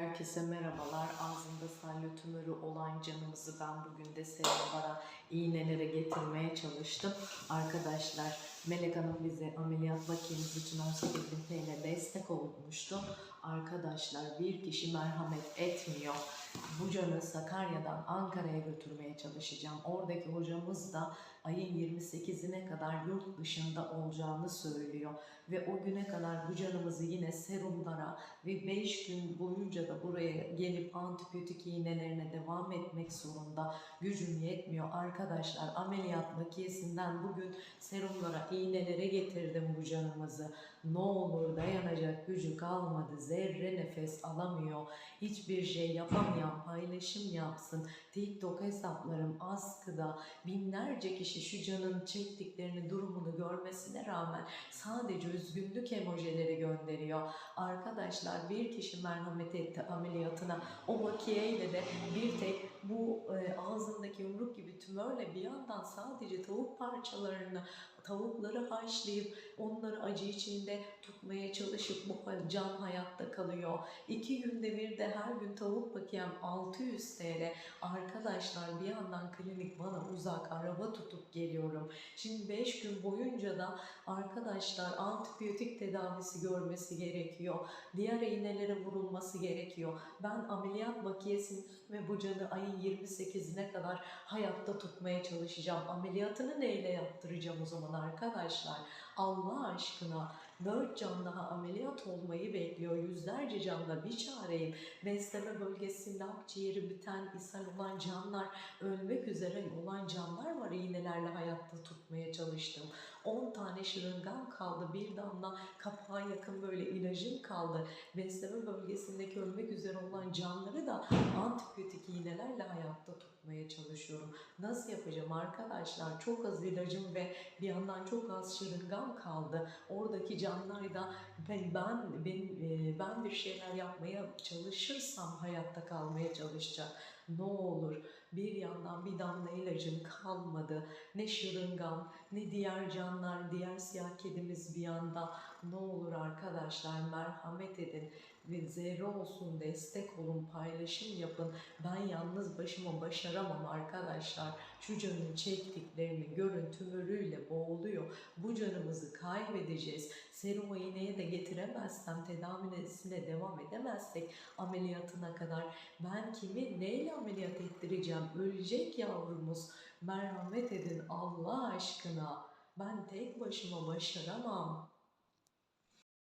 Herkese merhabalar. Ağzında salya tümörü olan canımızı ben bugün de serumlara, iğnelere getirmeye çalıştım. Arkadaşlar Melek Hanım bize ameliyat vakimiz için 18 bin TL destek olmuştu. Arkadaşlar bir kişi merhamet etmiyor. Bu canı Sakarya'dan Ankara'ya götürmeye çalışacağım. Oradaki hocamız da ayın 28'ine kadar yurt dışında olacağını söylüyor. Ve o güne kadar bu canımızı yine serumlara ve 5 gün boyunca da buraya gelip antibiyotik iğnelerine devam etmek zorunda. Gücüm yetmiyor arkadaşlar. Ameliyat makiyesinden bugün serumlara, iğnelere getirdim bu canımızı. Ne olur dayanacak gücü kalmadı. Zerre nefes alamıyor. Hiçbir şey yapamayan paylaşım yapsın. TikTok hesaplarım askıda. Binlerce kişi şu canın çektiklerini, durumunu görmesine rağmen sadece üzgünlük emojileri gönderiyor. Arkadaşlar bir kişi merhamet etti ameliyatına. O makiyeyle de bir tek bu e, ağzındaki yumruk gibi tümörle bir yandan sadece tavuk parçalarını, tavukları haşlayıp onları acı içinde tutmaya çalışıp bu can hayatta kalıyor. İki günde bir de her gün tavuk bakiyem 600 TL. Arkadaşlar bir yandan klinik bana uzak araba tutup geliyorum. Şimdi 5 gün boyunca da arkadaşlar antibiyotik tedavisi görmesi gerekiyor. Diğer iğnelere vurulması gerekiyor. Ben ameliyat makiyesini ve bu canı ayın 28'ine kadar hayatta tutmaya çalışacağım. Ameliyatını neyle yaptıracağım o zaman arkadaşlar? Allah aşkına dört can daha ameliyat olmayı bekliyor. Yüzlerce canla bir çareyim. Besleme bölgesinde akciğeri biten, ishal olan canlar, ölmek üzere olan canlar var iğnelerle hayatta tutmaya çalıştım. 10 tane şırıngam kaldı. Bir damla kapağa yakın böyle ilacım kaldı. Besleme bölgesindeki ölmek üzere olan canları da antibiyotik iğnelerle hayatta tutmaya çalışıyorum. Nasıl yapacağım arkadaşlar? Çok az ilacım ve bir yandan çok az şırıngam kaldı. Oradaki canlar da ben ben ben, e, ben bir şeyler yapmaya çalışırsam hayatta kalmaya çalışacak. Ne olur bir yandan bir damla ilacım kalmadı. Ne şırıngam ne diğer canlar, diğer siyah kedimiz bir yanda. Ne olur arkadaşlar merhamet edin ve zerre olsun destek olun, paylaşım yapın. Ben yalnız başıma başaramam arkadaşlar. Şu canın çektiklerini görün tümörüyle boğuluyor. Bu canımızı kaybedeceğiz. Serum iğneye de getiremezsem, tedavisine devam edemezsek ameliyatına kadar ben kimi neyle ameliyat ettireceğim? Ölecek yavrumuz. Merhamet edin Allah aşkına. Ben tek başıma başaramam.